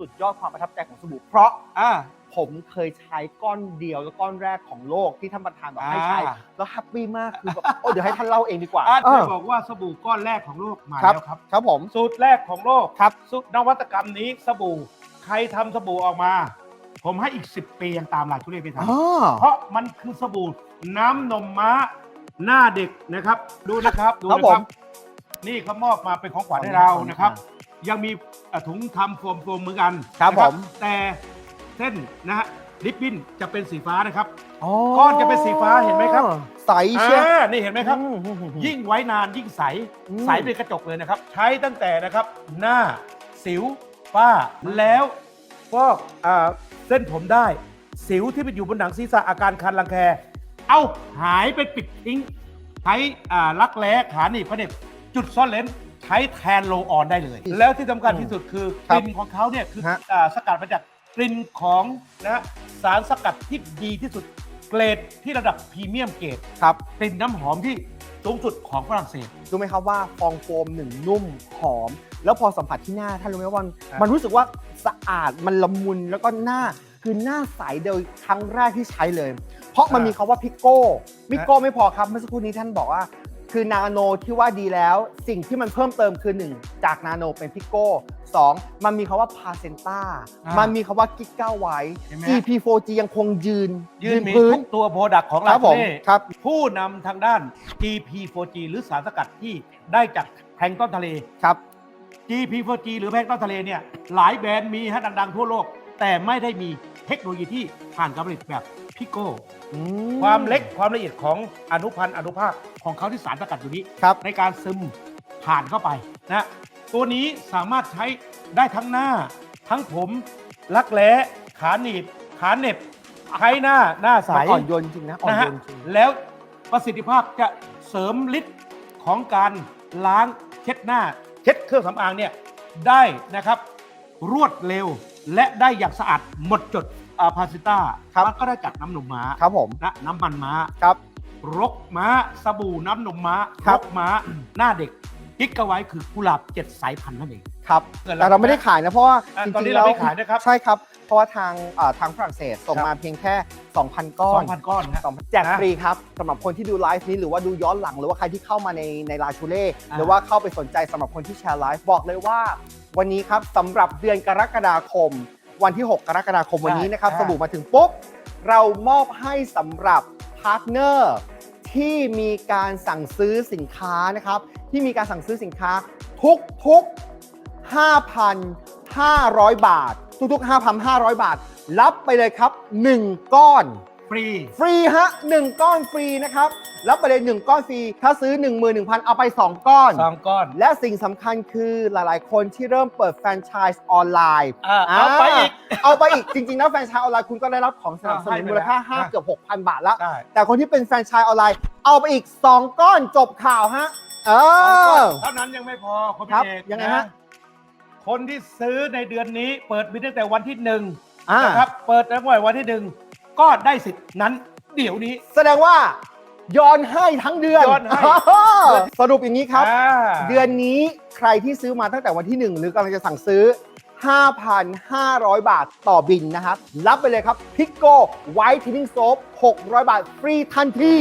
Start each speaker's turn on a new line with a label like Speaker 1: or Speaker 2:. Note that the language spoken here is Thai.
Speaker 1: สุดยอดความประทับใจของสบู่เพราะ
Speaker 2: อ่า
Speaker 1: ผมเคยใช้ก้อนเดียวและก้อนแรกของโลกที่ท่านประธานบอกให้ใช้
Speaker 2: อ่า
Speaker 1: แล้วแฮปปี้มากคือแบบโอ้เดี๋ยวให้ท่านเล่าเองดีกว่า
Speaker 2: อ่า
Speaker 1: เอ
Speaker 2: จะ
Speaker 1: อ
Speaker 2: บอกว่าสบู่ก้อนแรกของโลกมา
Speaker 1: ครับ
Speaker 2: แล้วครับ
Speaker 1: ครับผม
Speaker 2: สูตรแรกของโลก
Speaker 1: ครับ
Speaker 2: สูตรนวัตกรรมนี้สบู่ใครทำสบู่ออกมา ผมให้อีก 10 ปียังตามหลักทุเรศไม่ทัน
Speaker 1: อ๋อ
Speaker 2: เพราะมันคือสบู่น้ำนมม้าหน้าเด็กนะครับ ดูนะครับ ดู
Speaker 1: ครับ
Speaker 2: นะ
Speaker 1: ผ
Speaker 2: ครั
Speaker 1: ม
Speaker 2: บ นี่เขามอบมาเป็นของขวัญให้เรา
Speaker 1: ขอบคุณ
Speaker 2: นะครับ
Speaker 1: ครับ
Speaker 2: ยังมีเอ่อถุงทำโฟมโฟมเหมือนกัน
Speaker 1: ครับ
Speaker 2: นะ
Speaker 1: ผม
Speaker 2: แต่เส้นนะฮะลิปบิ้นจะเป็นสีฟ้านะครับ
Speaker 1: อ๋อ
Speaker 2: ก้อนจะเป็นสีฟ้าเห็นไหมครับ
Speaker 1: ใสเชียว
Speaker 2: อ่านี่เห็นไหมครับ
Speaker 1: อืม
Speaker 2: ยิ่งไว้นานยิ่งใส
Speaker 1: อืม
Speaker 2: ใสเป็นกระจกเลยนะครับ ใช้ตั้งแต่นะครับ หน้าสิวฝ้า แล้วฟอกอ่าเส้นผมได้ สิวที่ไปอยู่บนหนังศีรษะอาการคันรังแค เอาหายไปปิดทิ้งใช้อ่ารักแร้ขาหนีบพระเน็บจุดซ่อนเลนใช้แทนโลออนได้เลย แล้วที่สำคัญที่สุดคือกลิ่นของเขาเนี่ยคือ
Speaker 1: ฮะ
Speaker 2: อ่าสกัดมาจากกลิ่นของนะฮะสารสกัดที่ดีที่สุดเกรดที่ระดับพรีเมียมเกรด
Speaker 1: ครับ
Speaker 2: กลิ่นน้ำหอมที่สูงสุดของฝรั่งเศส
Speaker 1: รู้ไหมครับว่าฟองโฟมหนึ่งนุ่มหอม แล้วพอสัมผัสที่หน้าท่านรู้ไหมว่ามัน
Speaker 2: ครับ
Speaker 1: มันรู้สึกว่าสะอาดมันละมุนแล้วก็หน้าคือหน้าใสโดยครั้งแรกที่ใช้เลย เพราะมันมีคาว่าพิโก้พิโก้ไม่พอครับเมื่อสักครู่นี้ท่านบอกว่า คือนาโนที่ว่าดีแล้ว สิ่งที่มันเพิ่มเติมคือ 1 จากนาโนเป็นพิโก้สองมันมีคาว่าพาเซนต้า
Speaker 2: อ่ามั
Speaker 1: มันมีคาว่ากิก้าไว้
Speaker 2: เห็นไหม
Speaker 1: GP4G ยังคงยืน
Speaker 2: ยืนมี
Speaker 1: พื้
Speaker 2: ทุกตัวโปรดักต์ของ
Speaker 1: ค
Speaker 2: เรา
Speaker 1: รับผม
Speaker 2: เน่
Speaker 1: ครับ
Speaker 2: ผู้นำทางด้าน GP4G หรือสารสกัดที่ได้จากแพลงก์ต้นทะเล
Speaker 1: ครับ
Speaker 2: GP4G หรือแพลงก์ต้นทะเลเนี่ยหลายแบรนด์มีฮะดัง ๆ ทั่วโลก แต่ไม่ได้มีเทคโนโลยีที่ผ่านการผลิตแบบ พิโก้
Speaker 1: อื
Speaker 2: ความเล็กความละเอียดของอนุพันธ์อนุภาคของเขาที่สารสกัดอยู่นี้
Speaker 1: ครับ
Speaker 2: ในการซึมผ่านเข้าไปนะตัวนี้สามารถใช้ได้ทั้งหน้า ทั้งผมรักแร้ขาหนีบขาเหน็บใช้หน้าหน้าใส
Speaker 1: มันอ่อนโยนจริงนะอ่อน
Speaker 2: นะ
Speaker 1: โย
Speaker 2: ฮะ
Speaker 1: นจริง
Speaker 2: แล้วประสิทธิภาพจะเสริมฤทธิ์ของการล้างเช็ดหน้า เช็ดเครื่องสำอางเนี่ยได้นะครับ รวดเร็ว และได้อย่างสะอาดหมดจดอาพาซิต้า
Speaker 1: ครับ
Speaker 2: มันก็ได้จากน้ำนมม้า
Speaker 1: ครับผม
Speaker 2: นะน้ำมันม้า
Speaker 1: ครับ
Speaker 2: รกม้าสบู่น้ำนมม้า
Speaker 1: ครั
Speaker 2: ร
Speaker 1: บ
Speaker 2: กม้าหน้าเด็กกิ๊กเอาไว้คือกุหลาบเจ็ดสายพันธุ์นั่นเอง
Speaker 1: ครับ
Speaker 2: เกิดอะไร
Speaker 1: แต่เราไม่ได้ขายนะเพราะว่า
Speaker 2: อะ
Speaker 1: จ
Speaker 2: ตอน
Speaker 1: ริ
Speaker 2: นี้
Speaker 1: งๆ
Speaker 2: เรา
Speaker 1: แล้ว
Speaker 2: ไม่ขายนะครับ
Speaker 1: ใช่ครับ เพราะว่าทางเอ่อทางฝรั่งเศสส่ง
Speaker 2: ครับ
Speaker 1: มาเพียงแค่ 2,000 ก้อ
Speaker 2: สอนงพันก้อนนะ
Speaker 1: 2,000แจก
Speaker 2: นะ
Speaker 1: ฟรีครับสำหรับคนที่ดูไลฟ์นี้หรือว่าดูย้อนหลังหรือว่าใครที่เข้ามาในในลาชูเล่
Speaker 2: อ่า
Speaker 1: หรือว่าเข้าไปสนใจสำหรับคนที่แชร์ไลฟ์บอกเลยว่า วันนี้ครับสำหรับเดือนกรกฎาคม วันที่ 6 กรกฎาคมวันนี้นะครับ
Speaker 2: อ่า
Speaker 1: สบู่มาถึงปุ๊บ เรามอบให้สำหรับพาร์ทเนอร์ที่มีการสั่งซื้อสินค้านะครับ ที่มีการสั่งซื้อสินค้าทุกทุกๆ5,500 บาท ทุกๆ 5,500 บาท รับไปเลยครับ 1 ก้อน
Speaker 2: ฟรี
Speaker 1: ฟรีฮะ1ก้อนฟรีนะครับรับไปเลย1ก้อนฟรีถ้าซื้อ 11,000 เอาไป 2 ก้อน
Speaker 2: สองก้อน
Speaker 1: และสิ่งสำคัญคือหลายๆ คนที่เริ่มเปิดแฟรนไชส์ออนไลน์
Speaker 2: อ่าเอาไปอีก
Speaker 1: เอาไปอีกจริงๆ แล้วแฟรนไชส์ออนไลน์คุณก็ได้รับของสนับสนุน
Speaker 2: ให้ไป
Speaker 1: มูลค่า
Speaker 2: แล้ว
Speaker 1: 5เกือบ6,000 บาทแล้ว
Speaker 2: ได้
Speaker 1: แต่คนที่เป็นแฟรนไชส์ออนไลน์เอาไปอีก 2 ก้อนจบข่าวฮะ เอ
Speaker 2: สองก้อ
Speaker 1: อ
Speaker 2: นเท่านั้นยังไม่พอคุณ
Speaker 1: ครั
Speaker 2: พี่
Speaker 1: บ
Speaker 2: เอก
Speaker 1: ยังไง
Speaker 2: น
Speaker 1: ฮะ
Speaker 2: คนที่ซื้อในเดือนนี้เปิดบินตั้งแต่วันที่หนึ่ง
Speaker 1: อ่า
Speaker 2: นะครับ เปิดตั้งแต่วันที่หนึ่ง ก็ได้สิทธิ์นั้นเดี๋ยวนี้
Speaker 1: แสดงว่าย้อนให้ทั้งเดือน
Speaker 2: ย้อนให้
Speaker 1: สรุปอย่างนี้ครับ
Speaker 2: อ่า
Speaker 1: เดือนนี้ใครที่ซื้อมาตั้งแต่วันที่ 1 หรือกำลังจะสั่งซื้อ 5,500 บาทต่อบินนะครับ รับไปเลยครับพิกโก้ไวท์ทินนิ่งโซฟ600 บาทฟรีทันที